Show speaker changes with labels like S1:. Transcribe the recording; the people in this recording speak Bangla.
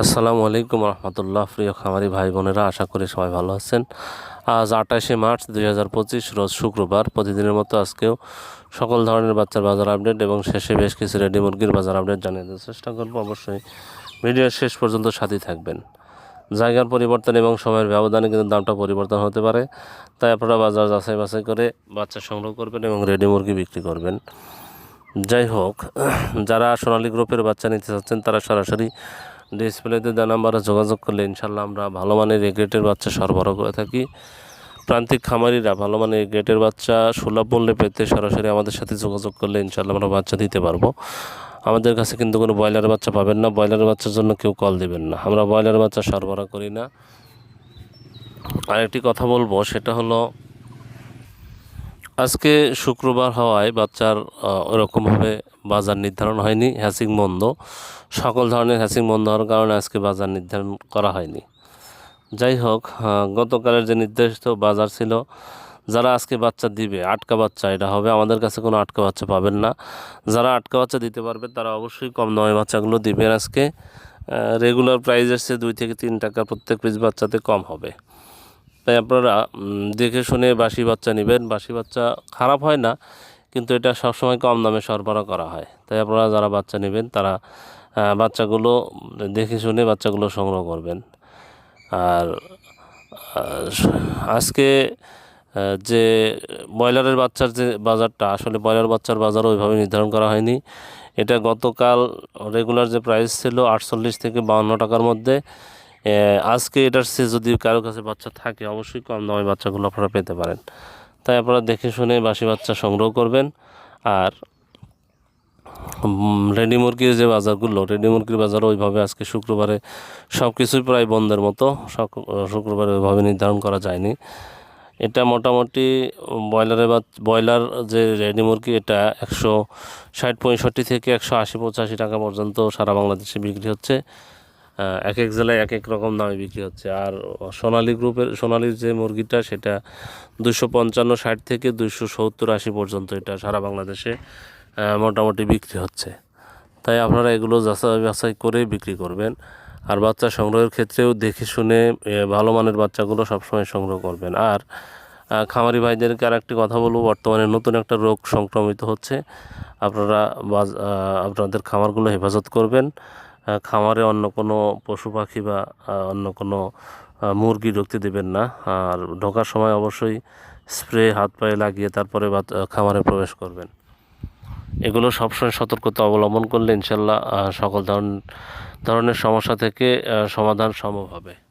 S1: আসসালামু আলাইকুম রহমতুল্লাহ, প্রিয় খামারি ভাই বোনেরা, আশা করি সবাই ভালো আছেন। আজ আঠাশে মার্চ দুই হাজার পঁচিশ, রোজ শুক্রবার। প্রতিদিনের মতো আজকেও সকল ধরনের বাচ্চার বাজার আপডেট এবং শেষে বেশ কিছু রেডি মুরগির বাজার আপডেট জানিয়ে দেওয়ার চেষ্টা করব। অবশ্যই ভিডিওর শেষ পর্যন্ত সাথী থাকবেন। জায়গার পরিবর্তন এবং সময়ের ব্যবধানে কিন্তু দামটা পরিবর্তন হতে পারে। তাই আপনারা বাজার যাচাই বাছাই করে বাচ্চা সংগ্রহ করবেন এবং রেডি মুরগি বিক্রি করবেন। যাই হোক, যারা সোনালী গ্রুপের বাচ্চা নিতে চাচ্ছেন, তারা সরাসরি ডিসপ্লেতে দেওয়া নাম্বারে যোগাযোগ করলে ইনশাল্লাহ আমরা ভালো মানের এ গ্রেটের বাচ্চা সরবরাহ করে থাকি। প্রান্তিক খামারিরা ভালো মানের এ গ্রেটের বাচ্চা সুলভ মূল্যে পেতে সরাসরি আমাদের সাথে যোগাযোগ করলে ইনশাল্লাহ আমরা বাচ্চা দিতে পারব। আমাদের কাছে কিন্তু কোনো ব্রয়লার বাচ্চা পাবেন না। ব্রয়লার বাচ্চার জন্য কেউ কল দিবেন না। আমরা ব্রয়লার বাচ্চা সরবরাহ করি না। আরেকটি কথা বলব, সেটা হলো আজকে শুক্রবার হওয়ায় বাচ্চার ওরকমভাবে বাজার নির্ধারণ হয়নি, হ্যাসিং বন্ধ। সকল ধরনের হ্যাসিং বন্ধ হওয়ার কারণে আজকে বাজার নির্ধারণ করা হয়নি। যাই হোক গতকালের যে নির্ধারিত বাজার ছিল, যারা আজকে বাচ্চা দিবে, আটকা বাচ্চা, এটা হবে, আমাদের কাছে কোনো আটকা বাচ্চা পাবেন না। যারা আটকা বাচ্চা দিতে পারবে তারা অবশ্যই কম দামে বাচ্চাগুলো দিবেন আজকে। রেগুলার প্রাইস আসছে দুই থেকে তিন টাকা, প্রত্যেক পিস বাচ্চাতে কম হবে। তাই আপনারা দেখে শুনে বাসি বাচ্চা নেবেন। বাসি বাচ্চা খারাপ হয় না কিন্তু এটা সবসময় কম দামে সরবরাহ করা হয়। তাই আপনারা যারা বাচ্চা নেবেন, তারা বাচ্চাগুলো দেখে শুনে বাচ্চাগুলো সংগ্রহ করবেন। আর আজকে যে ব্রয়লারের বাচ্চার যে বাজারটা, আসলে ব্রয়লার বাচ্চার বাজার ওইভাবে নির্ধারণ করা হয়নি। এটা গতকাল রেগুলার যে প্রাইস ছিল আটচল্লিশ থেকে বাউন্ন টাকার মধ্যে। আজকে এটার সে যদি কারও কাছে বাচ্চা থাকে, অবশ্যই কম দামে বাচ্চাগুলো আপনারা পেতে পারেন। তাই আপনারা দেখে শুনে বাসি বাচ্চা সংগ্রহ করবেন। আর রেডি মুরগির যে বাজারগুলো, রেডি মুরগির বাজার ওইভাবে আজকে শুক্রবারে সব কিছুই প্রায় বন্ধের মতো শুক্রবারে ওইভাবে নির্ধারণ করা যায়নি। এটা মোটামুটি ব্রয়লারের বা ব্রয়লার যে রেডি মুরগি, এটা একশো ষাট পঁয়ষট্টি থেকে একশো আশি পঁচাশি টাকা পর্যন্ত সারা বাংলাদেশে বিক্রি হচ্ছে। এক এক জেলায় এক এক রকম দামে বিক্রি হচ্ছে। আর সোনালি গ্রুপের সোনালীর যে মুরগিটা, সেটা দুশো পঞ্চান্ন, ষাট থেকে দুশো সত্তর আশি পর্যন্ত এটা সারা বাংলাদেশে মোটামুটি বিক্রি হচ্ছে। তাই আপনারা এগুলো যাচাই বাছাই করে বিক্রি করবেন। আর বাচ্চা সংগ্রহের ক্ষেত্রেও দেখে শুনে ভালো মানের বাচ্চাগুলো সবসময় সংগ্রহ করবেন। আর খামারি ভাইদেরকে আর একটি কথা বলব, বর্তমানে নতুন একটা রোগ সংক্রমিত হচ্ছে। আপনারা আপনাদের খামারগুলো হেফাজত করবেন। খামারে অন্য কোনো পশু পাখি বা অন্য কোনো মুরগি ঢুকতে দেবেন না। আর ঢোকার সময় অবশ্যই স্প্রে হাত পায়ে লাগিয়ে তারপরে খামারে প্রবেশ করবেন। এগুলো সবসময় সতর্কতা অবলম্বন করলে ইনশাল্লাহ সকল ধরন, ধরনের সমস্যা থেকে সমাধান সম্ভব হবে।